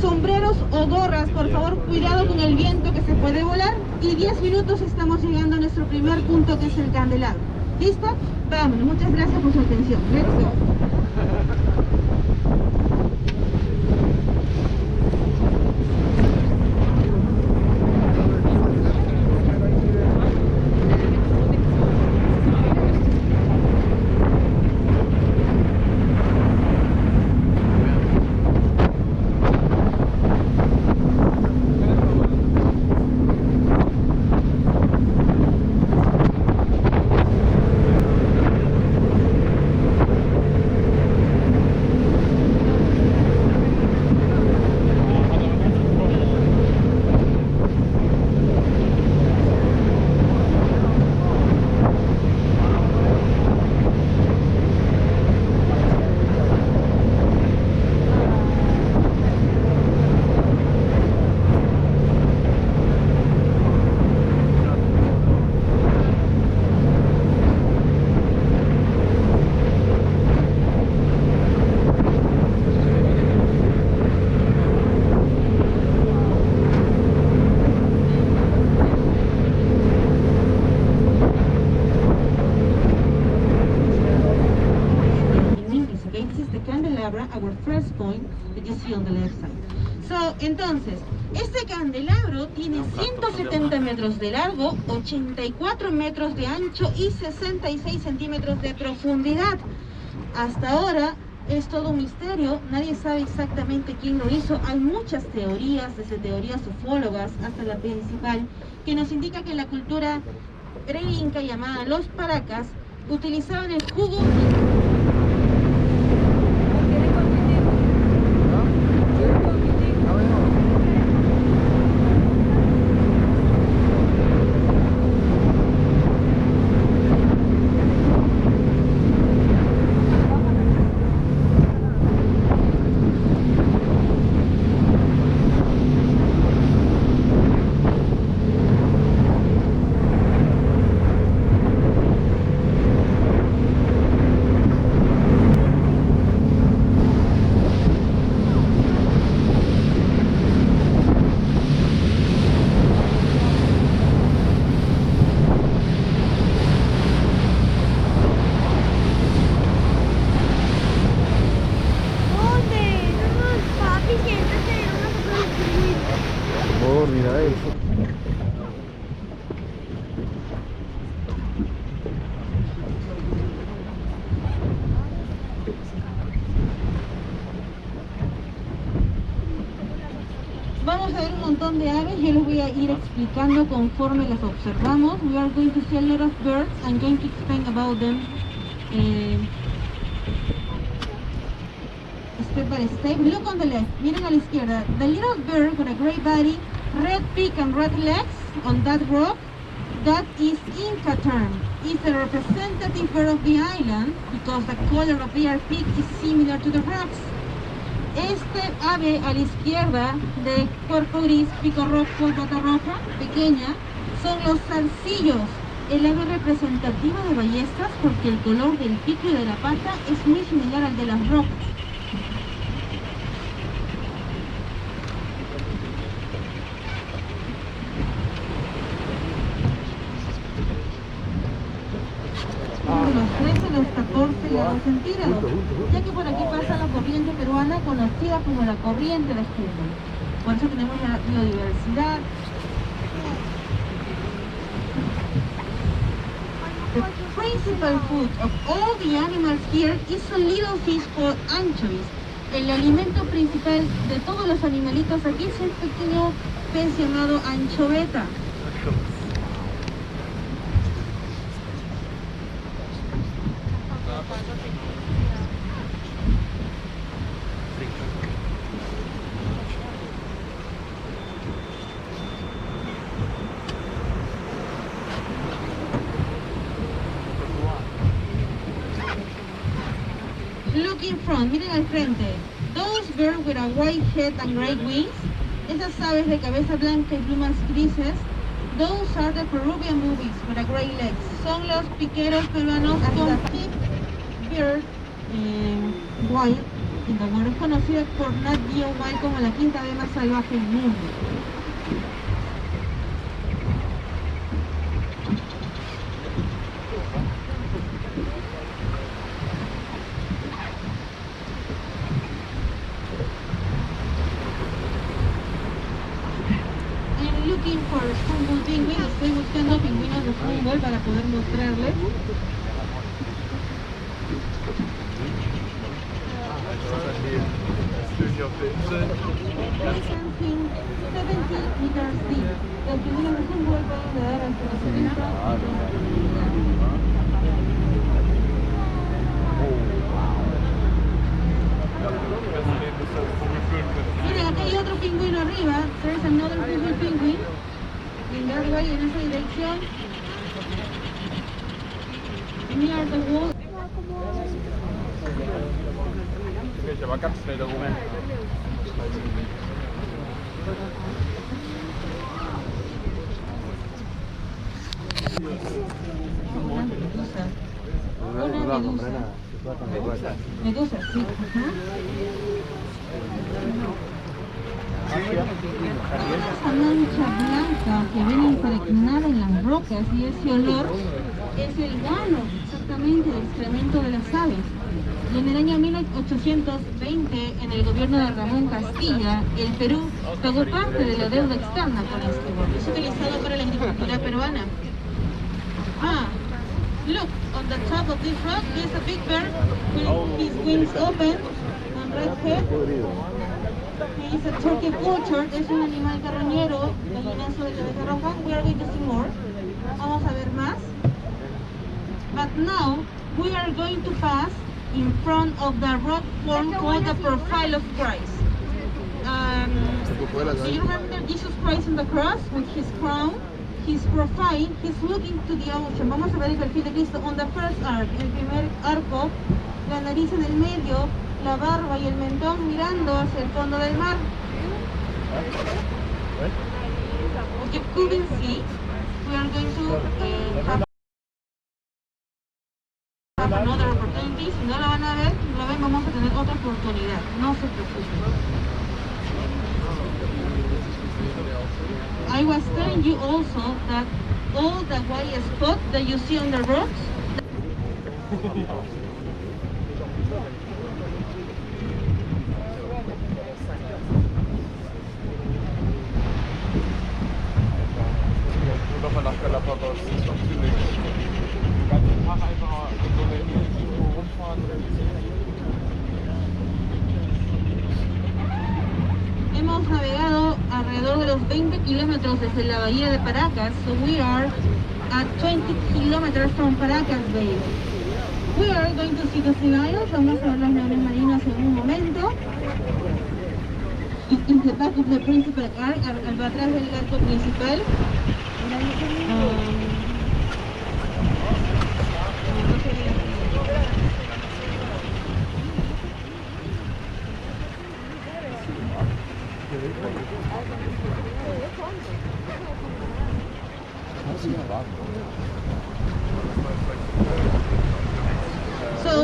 sombreros o gorras, por favor, cuidado con el viento que se puede volar. Y 10 minutos estamos llegando a nuestro primer punto que es el candelabro. ¿Listo? Vámonos. Muchas gracias por su atención. Let's. our first point that you see on the left side. So, entonces, este candelabro tiene 170 metros de largo, 84 metros de ancho y 66 centímetros de profundidad. Hasta ahora es todo un misterio, nadie sabe exactamente quién lo hizo. Hay muchas teorías, desde teorías ufólogas hasta la principal, que nos indica que la cultura pre-inca llamada los paracas utilizaban el jugo Vamos a ver un montón de aves, voy a ir explicando conforme las observamos. We are going to see a lot of birds, I'm going to explain about them uh, step by step. Look on the left, miren a la izquierda. The little bird with a gray body, red beak and red legs on that rock, that is Inca term. It's a representative bird of the island because the color of their beak is similar to the rocks. Este ave a la izquierda de cuerpo gris, pico rojo, pata roja, pequeña, son los zarcillos, el ave representativa de ballestas porque el color del pico y de la pata es muy similar al de las rocas. los 13 los 14 grados centígrados, ya que por aquí corriente peruana conocida como la corriente de Humboldt. Por eso tenemos la biodiversidad. The principal food of all the animals here is a little fish called anchovies. El alimento principal de todos los animalitos aquí es un pequeño pez llamado anchoveta. Look in front, miren al frente. Those birds with a white head and gray wings, esas aves de cabeza blanca y plumas grises, those are the Peruvian movies with a gray legs. Son los piqueros peruanos con tip bird, eh, wild in the world. Es conocida por Nat Geo Wild como la quinta ave más salvaje del mundo. I'm looking for Humboldt penguin. Estoy buscando pingüinos de Humboldt para poder mostrarles. Something 70 meters deep. Los pingüinos de Humboldt pueden nadar hasta los 70 Miren, acá hay otro pingüino arriba. There's another Humboldt penguin. In that way, en esa dirección. Near the wall. Oben. Una medusa. Una medusa. Medusa, sí. Esa mancha blanca que ven impregnada en las rocas y ese olor es el gano exactamente del excremento de las aves. Y en el año 1820, en el gobierno de Ramón Castilla, el Perú pagó parte de la deuda externa con este bosque. Es utilizado para la agricultura peruana. Ah, look, on the top of this rock there's a big bird with his wings open and red head. He is a turkey vulture, es un animal carroñero, gallinazo de cabeza roja. We are going to see more. Vamos a ver más. But now we are going to pass in front of the rock form called the profile of Christ. Um, do you remember Jesus Christ on the cross with his crown? His profile, he's looking to the ocean. Vamos a ver el perfil de Cristo on the first arc, el primer arco, la nariz en el medio, la barba y el mentón mirando hacia el fondo del mar. You couldn't see, we are going to uh, have have another opportunity. Si no la van a ver, la ven, vamos a tener otra oportunidad. No se preocupen. I was telling you also that all the white spots that you see on the rocks, hemos navegado alrededor de los 20 kilómetros desde la bahía de Paracas, so we are at 20 kilometers from Paracas Bay. We are going to see the sea lions, vamos a ver los leones marinos en un momento. In the back of the principal arc, al, al atrás del arco principal. So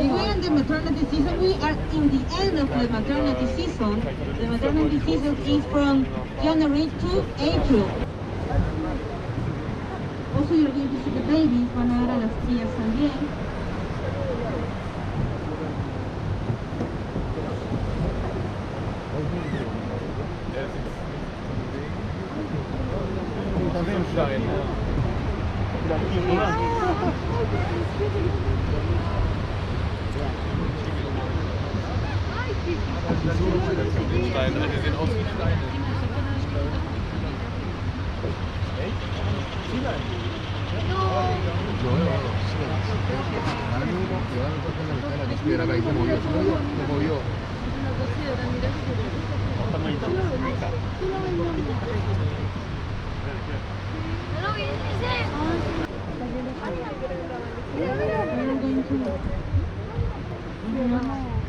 we are in the maternity season. We are in the end of the maternity season. The maternity season is from January to April. Also, you're going to see the babies. Van a ver a las crías también. Stein. Steine, die sehen aus wie Steine.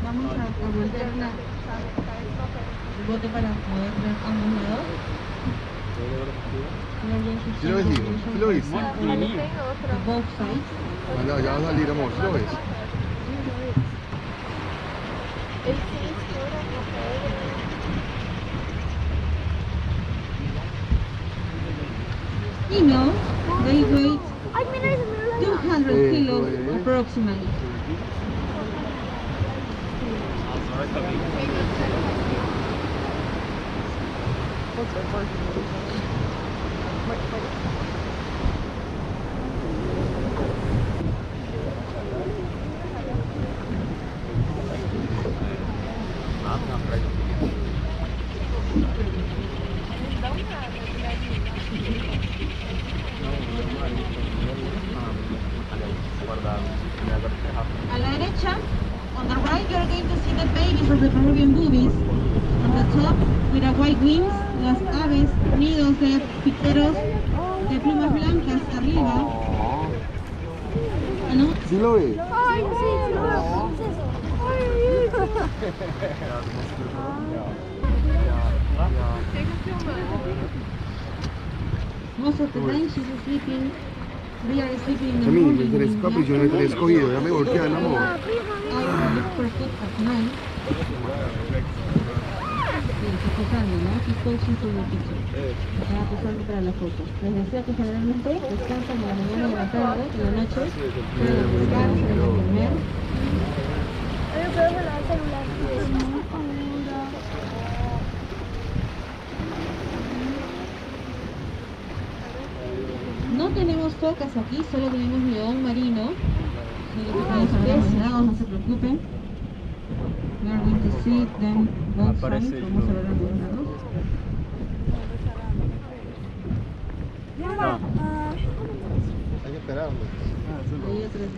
Vamos a, a voltear la, el bote para poder ver ambos lados. We are going to ¿Sí lo ves, see hijo? ¿Sí lo ves? the both sides. Ya, ya va a salir, amor, ¿sí lo ves? Female, they weigh Ay, mira, se me olvidó. 200 Eh, kilos eh. Approximately. A la derecha, on the right, you're going to see the babies of the Peruvian boobies. On the top, with the white wings, las aves, nidos de piqueros arriba. Ah, no, ¿Sí lo ve? Ay, sí, sí, lo veo. ¿Qué es eso? Ay, most of the time she's sleeping. They are sleeping in the A mí, morning. me tenés in the papi, yo no te he afternoon. escogido, ya me voltean, amor. ah, prima, I will look for food at night. Sí, está posando, ¿no? For the picture. Está posando para la foto. Les decía que generalmente descansan en la mañana y en la tarde, en la noche, para descansar, para comer. El celular. No tenemos focas aquí, solo tenemos león marino. Peces, no se preocupen. We are going to see them both sides. Vamos a ver ambos lados. Mamá, ah, Hay que esperar, Ahí atrás.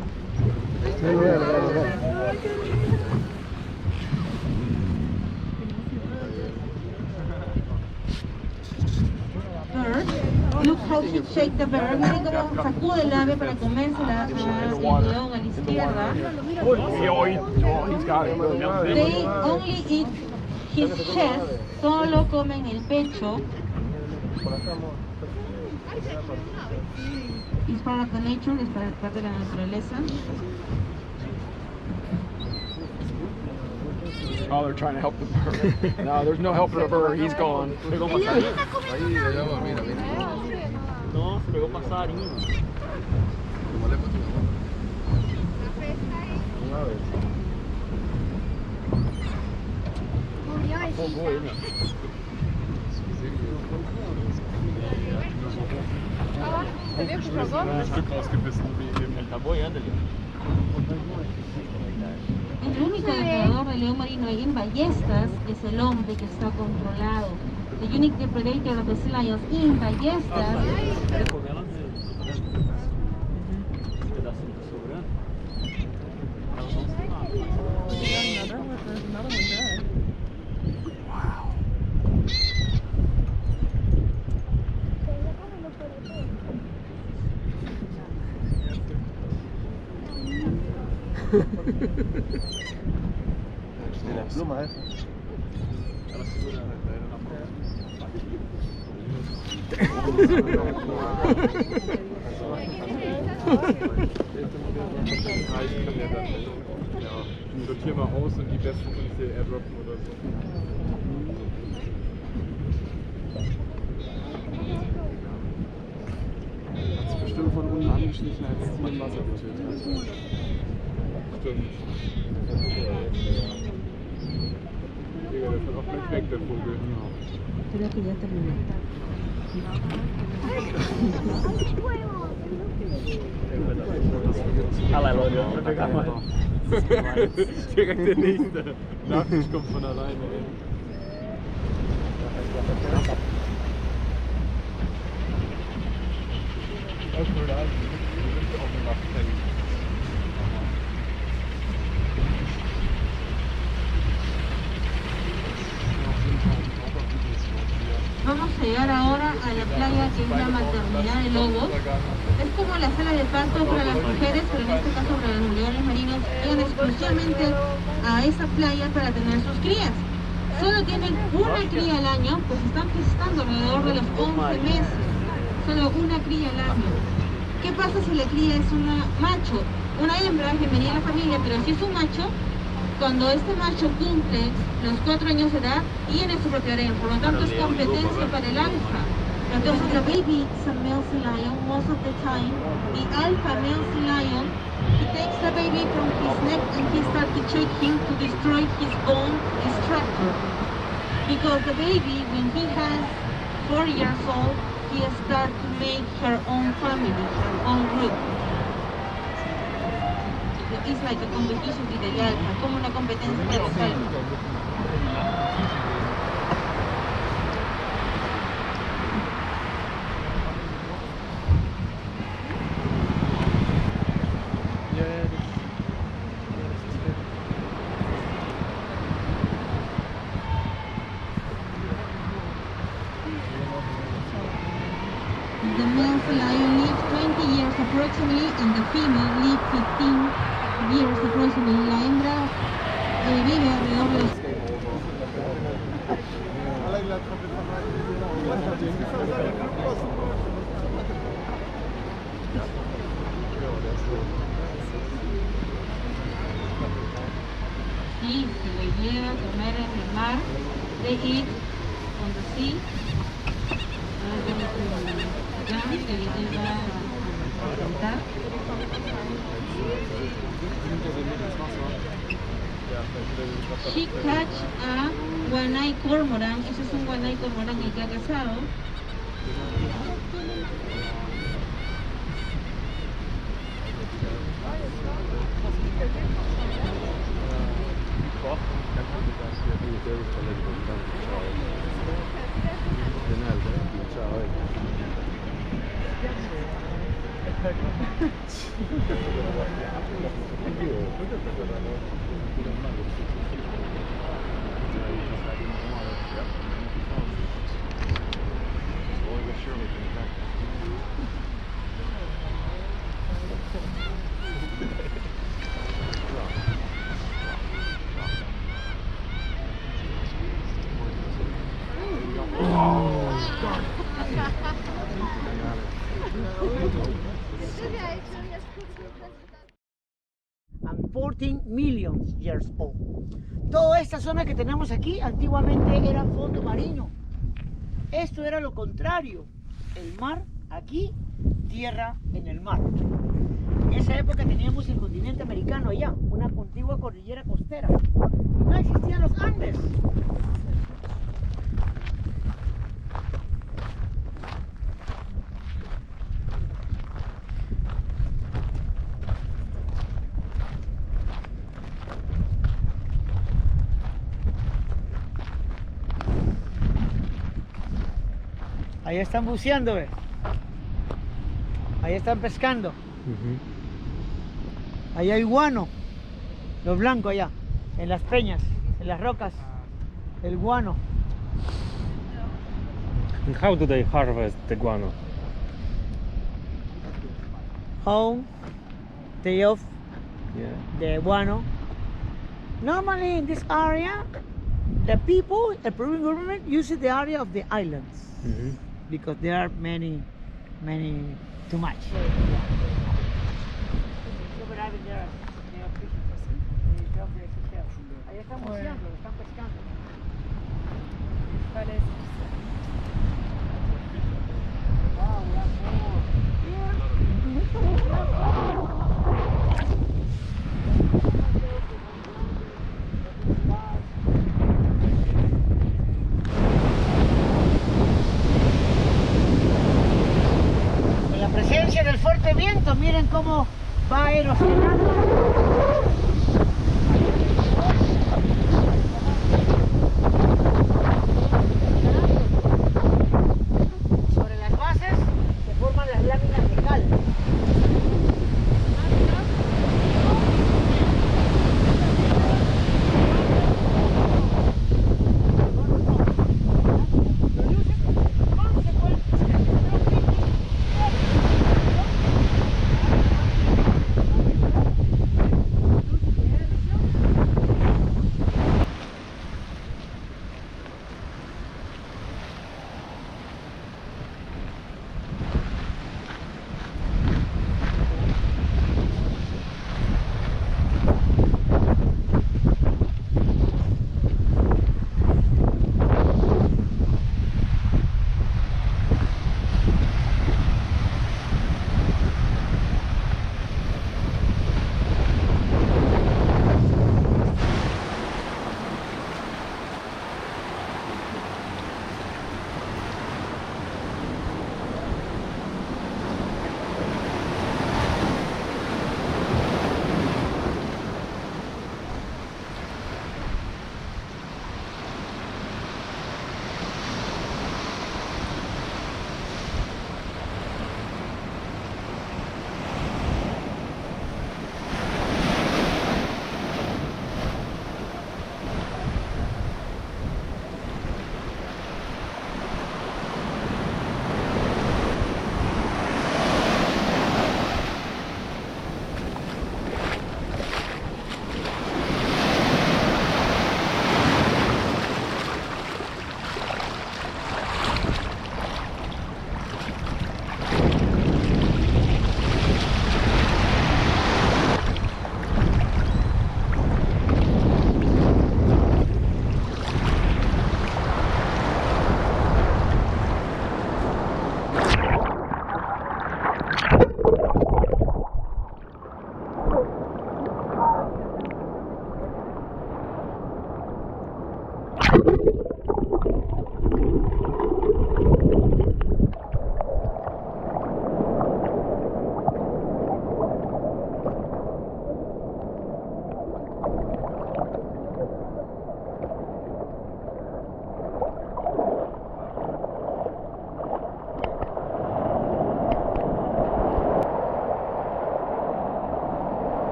Dale, dale, dale. Look how she shake the bird. Miren cómo sacude el ave para comérsela al león a la izquierda. He, he's got it. They only eat his chest. Solo comen el pecho. Es part of the nature, es pa- parte de la naturaleza. Oh, they're trying to help the bird. No, there's no help for the bird. He's gone. Ahí, allá va, mira, mira. No, se pegó pasarinho. Como le pasó, amor. Una vez. murió el chica. Ein Stück ausgebissen, wie eben. Está boiando ali. El único depredador del león marino ahí en ballestas es el hombre que está controlado. The unique depredator of the sea lions in ballestas Com ela mesmo. Ja. Sortier mal aus und die besten kannst du airdroppen oder so. Hat sich bestimmt von unten angeschlichen, als es im Wasser getötet hat. Stimmt. Digga, der fährt auch gleich weg, der Vogel. Creo Allein Leute, wir fangen maar. Direkt niet nächste. Nachtisch komt van alleine. een Vamos a llegar ahora a la playa que es la maternidad de lobos. Es como la sala de parto para las mujeres, pero en este caso para los leones marinos llegan exclusivamente a esa playa para tener sus crías. Solo tienen una cría al año, pues están gestando alrededor de los 11 meses. Solo una cría al año. ¿Qué pasa si la cría es una macho? Una hembra, bienvenida a la familia, pero si es un macho, cuando este macho cumple los cuatro años de edad, tiene su propio harem, por lo tanto es competencia para el alfa. Entonces, the baby is a male sea lion most of the time. The alpha male sea lion, he takes the baby from his neck and he starts to shake him to destroy his bone structure. Because the baby, when he has four years old, he starts to make her own family, her own group. It's like a competition with the alpha, como una competencia de. The male lion lives 20 years approximately and the female lives 15 years approximately. La hembra eh, vive alrededor de los Sí, se le lleva a comer en el mar. They eat She catch a guanay cormoran. Ese es un guanay cormoran el que ha cazado. and 14 million years old. Toda esta zona que tenemos aquí antiguamente era fondo marino. Esto era lo contrario. El mar aquí, tierra en el mar. En esa época teníamos el continente americano allá, una antigua cordillera costera. No existían los Andes. Ahí están buceando. Ahí están pescando. Ahí hay guano. Lo blanco allá. En las peñas, en las rocas. El guano. And how do they harvest the guano? Home. Day off. Yeah. The guano. Normally in this area, the people, the Peruvian government uses the area of the islands. Mhm. Because there are many, many, too much. Cómo va erosionando.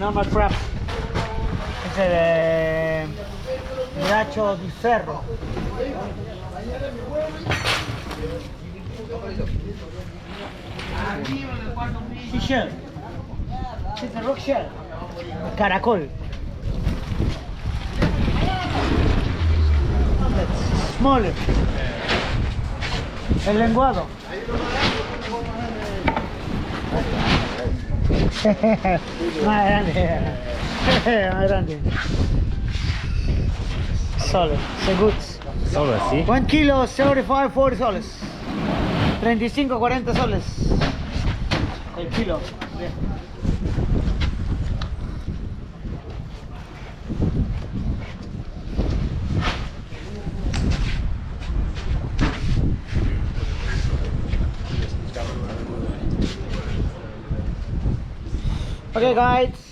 Normal crab. Es el eh, di ferro. Rock shell. Caracol. That's smaller. El lenguado. Más grande. Más grande. Soles. Seguts. Solo así. 1 kilo 75, 40 soles. 35, 40 soles. El kilo. Okay guys,